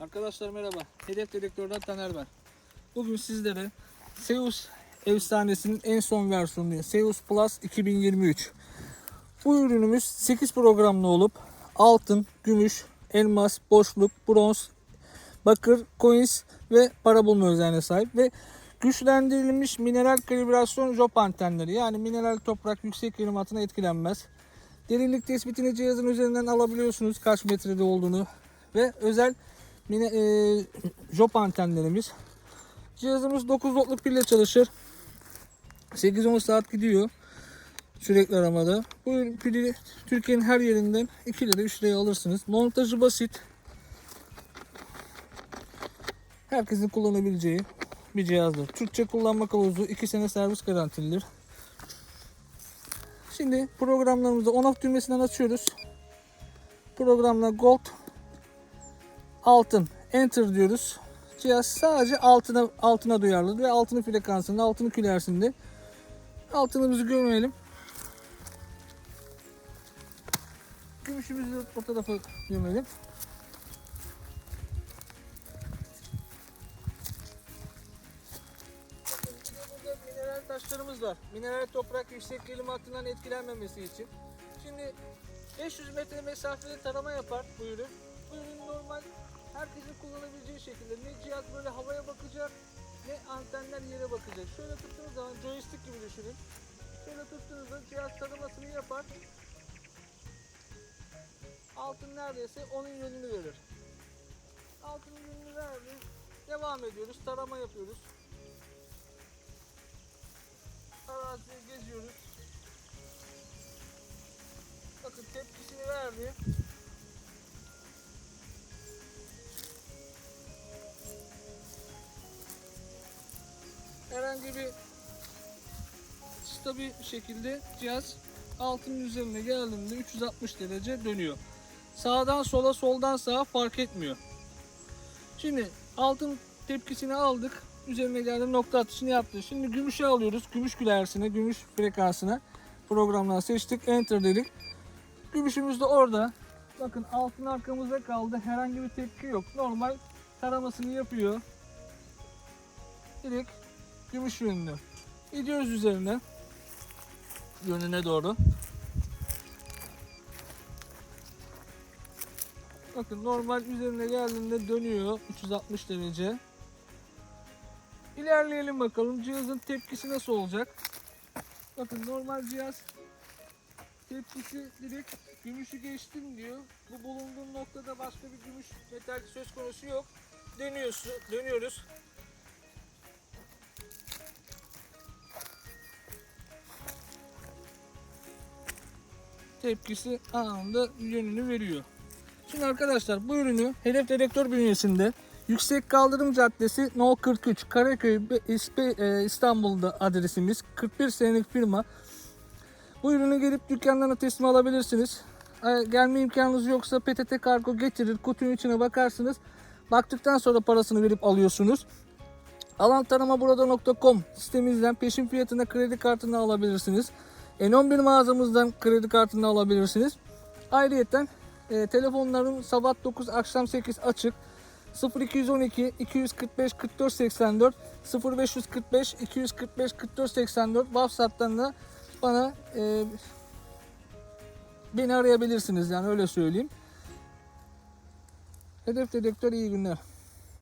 Arkadaşlar merhaba. Hedef Dedektör'den Taner ben. Bugün sizlere Seus efsanesinin en son versiyonu Seus Plus 2023. Bu ürünümüz 8 programlı olup altın, gümüş, elmas, boşluk, bronz, bakır, coins ve para bulma özelliğine sahip ve güçlendirilmiş mineral kalibrasyon job antenleri yani mineral toprak yüksek altına etkilenmez. Derinlik tespitini cihazın üzerinden alabiliyorsunuz kaç metrede olduğunu ve özel mine, e, job antenlerimiz. Cihazımız 9 voltluk pille çalışır. 8-10 saat gidiyor sürekli aramada. Bu pili Türkiye'nin her yerinden 2 lira 3 liraya alırsınız. Montajı basit. Herkesin kullanabileceği bir cihazdır. Türkçe kullanma kılavuzu 2 sene servis garantilidir. Şimdi programlarımızı on off düğmesinden açıyoruz. Programla gold altın enter diyoruz. Cihaz sadece altına altına duyarlı ve altını frekansında altını külersinde. Altınımızı gömelim. Gümüşümüzü o tarafa gömelim. Mineral taşlarımız var. Mineral toprak yüksek gelim hattından etkilenmemesi için. Şimdi 500 metre mesafeli tarama yapar bu ürün. Bu ürün normal herkesin kullanabileceği şekilde ne cihaz böyle havaya bakacak ne antenler yere bakacak. Şöyle tuttuğunuz zaman joystick gibi düşünün. Şöyle tuttuğunuzda cihaz taramasını yapar. Altın neredeyse onun yönünü verir. Altının yönünü verdi. Devam ediyoruz. Tarama yapıyoruz. Araziyi geziyoruz. Bakın tepkisini verdi. Herhangi bir stabil şekilde cihaz altının üzerine geldiğinde 360 derece dönüyor. Sağdan sola soldan sağa fark etmiyor. Şimdi altın tepkisini aldık. Üzerine geldi nokta atışını yaptı. Şimdi gümüşe alıyoruz. Gümüş gülersine, gümüş frekansına programdan seçtik. Enter dedik. Gümüşümüz de orada. Bakın altın arkamızda kaldı. Herhangi bir tepki yok. Normal taramasını yapıyor. Direkt gümüş yönünü. Gidiyoruz üzerine. Yönüne doğru. Bakın normal üzerine geldiğinde dönüyor 360 derece. İlerleyelim bakalım cihazın tepkisi nasıl olacak. Bakın normal cihaz tepkisi direkt gümüşü geçtim diyor. Bu bulunduğum noktada başka bir gümüş metal söz konusu yok. Dönüyoruz, dönüyoruz. Tepkisi anında yönünü veriyor. Şimdi arkadaşlar bu ürünü Hedef Dedektör bünyesinde Yüksek Kaldırım Caddesi No 43 Karaköy e, İstanbul'da adresimiz 41 senelik firma. Bu ürünü gelip dükkanlarına teslim alabilirsiniz. E, Gelme imkanınız yoksa PTT kargo getirir kutunun içine bakarsınız. Baktıktan sonra parasını verip alıyorsunuz. Alantaramaburada.com sitemizden peşin fiyatına kredi kartını alabilirsiniz. N11 mağazamızdan kredi kartını alabilirsiniz. Ayrıyeten e, telefonlarım sabah 9 akşam 8 açık. 0212 245 44 84 0545 245 44 84 WhatsApp'tan da bana e, beni arayabilirsiniz yani öyle söyleyeyim. Hedef dedektör iyi günler.